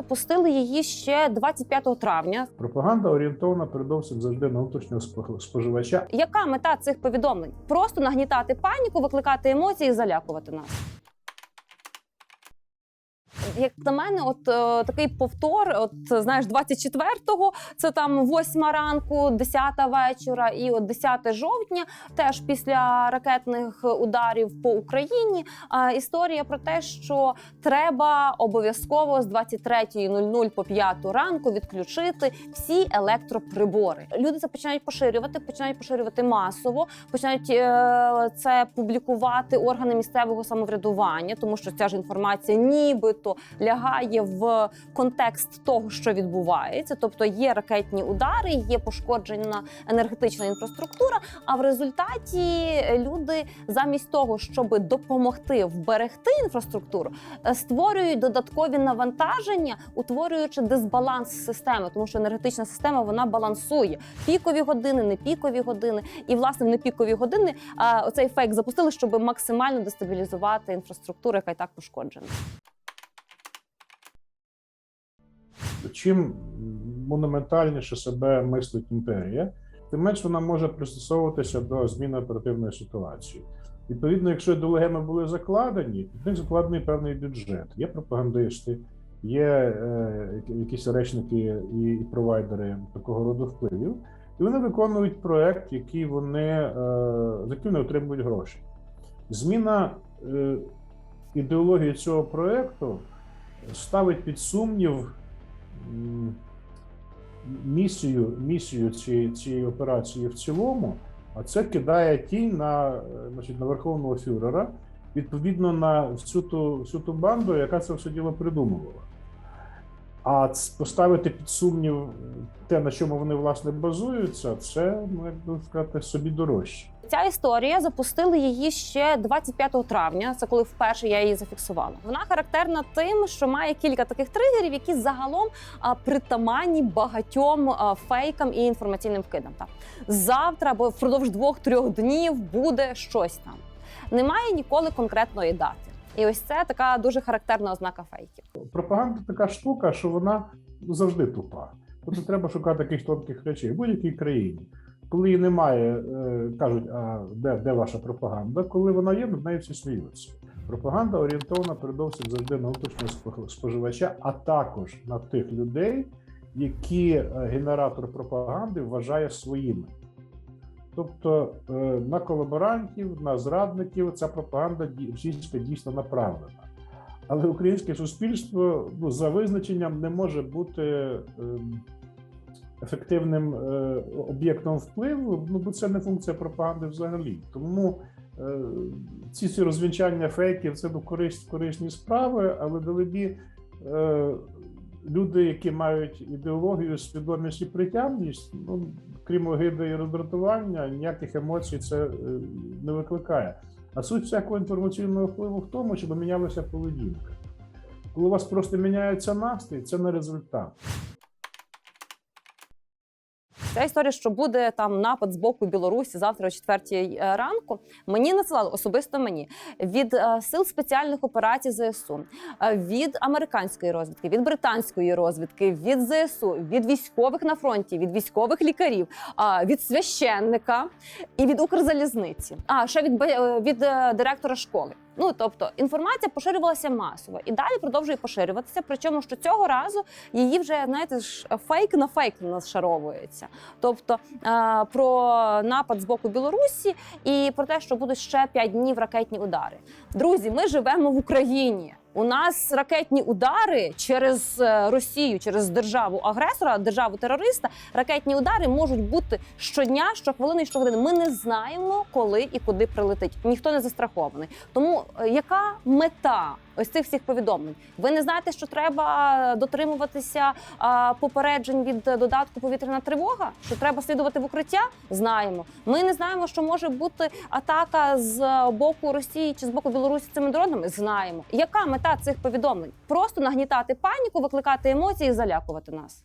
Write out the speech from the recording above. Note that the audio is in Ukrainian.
запустили її ще 25 травня. Пропаганда орієнтована передовсім завжди на внутрішнього споживача. Яка мета цих повідомлень? Просто нагнітати паніку, викликати емоції і залякувати нас. Як на мене, от е, такий повтор, от знаєш, 24-го, це там 8 ранку, 10 вечора, і от 10 жовтня, теж після ракетних ударів по Україні. е, історія про те, що треба обов'язково з 23.00 по 5 ранку відключити всі електроприбори. Люди це починають поширювати, починають поширювати масово, починають е, це публікувати органи місцевого самоврядування, тому що ця ж інформація нібито лягає в контекст того, що відбувається. Тобто є ракетні удари, є пошкоджена енергетична інфраструктура. А в результаті люди замість того, щоб допомогти вберегти інфраструктуру, е, створюють додаткові навантаження, утворюючи дисбаланс системи, тому що енергетична система вона балансує пікові години, не пікові години. І власне в непікові години а, оцей фейк запустили, щоб максимально дестабілізувати інфраструктуру, яка і так пошкоджена. Чим монументальніше себе мислить імперія, тим менш вона може пристосовуватися до зміни оперативної ситуації. Відповідно, якщо ідеологеми були закладені, в них закладений певний бюджет. Є пропагандисти, є е, якісь речники і, і провайдери такого роду впливів, і вони виконують проект, який вони, е, за який вони отримують гроші. Зміна е, ідеології цього проекту ставить під сумнів місію, місію цієї, цієї операції в цілому, а це кидає тінь на, е, значить, на верховного фюрера, відповідно на всю ту, всю ту банду, яка це все діло придумувала. А поставити під сумнів те, на чому вони власне базуються, це, ну як би сказати, собі дорожче. Ця історія запустили її ще 25 травня. Це коли вперше я її зафіксувала. Вона характерна тим, що має кілька таких тригерів, які загалом притаманні багатьом фейкам і інформаційним вкидам. Та завтра або впродовж двох-трьох днів буде щось там. Немає ніколи конкретної дати. І ось це така дуже характерна ознака фейків. Пропаганда така штука, що вона завжди тупа. Тобто треба шукати таких тонких речей в будь-якій країні. Коли її немає, е, кажуть, а де, де ваша пропаганда? Коли вона є, над нею всі сміються. Пропаганда орієнтована передовсім завжди на внутрішнього споживача, а також на тих людей, які е, генератор пропаганди вважає своїми. Тобто е, на колаборантів, на зрадників ця пропаганда російська дійсно направлена. Але українське суспільство ну, за визначенням не може бути ем, ефективним е, об'єктом впливу, ну бо це не функція пропаганди взагалі. Тому е, ці всі розвінчання фейків це ну, користь, корисні справи, але далебі е, люди, які мають ідеологію, свідомість і притямність, ну крім огиди і роздратування, ніяких емоцій це не викликає. А суть всякого інформаційного впливу в тому, щоб мінялася поведінка. Коли у вас просто міняється настрій, це не результат. Ця історія, що буде там напад з боку Білорусі завтра о 4 ранку. Мені надсилали особисто мені від е, сил спеціальних операцій ЗСУ, е, від американської розвідки, від британської розвідки, від ЗСУ, від військових на фронті, від військових лікарів, від священника і від Укрзалізниці. А ще від е, від е, директора школи. Ну тобто інформація поширювалася масово і далі продовжує поширюватися. Причому що цього разу її вже знаєте ж фейк на фейк нашаровується. Тобто е, про напад з боку Білорусі і про те, що будуть ще 5 днів ракетні удари. Друзі, ми живемо в Україні. У нас ракетні удари через е, Росію, через державу агресора, державу терориста. Ракетні удари можуть бути щодня, щохвилини, щогодини. Ми не знаємо, коли і куди прилетить. Ніхто не застрахований. Тому е, яка мета ось цих всіх повідомлень? Ви не знаєте, що треба дотримуватися а, попереджень від додатку повітряна тривога? Що треба слідувати в укриття? Знаємо. Ми не знаємо, що може бути атака з боку Росії чи з боку Білорусі цими дронами. Знаємо. Яка мета цих повідомлень? Просто нагнітати паніку, викликати емоції і залякувати нас.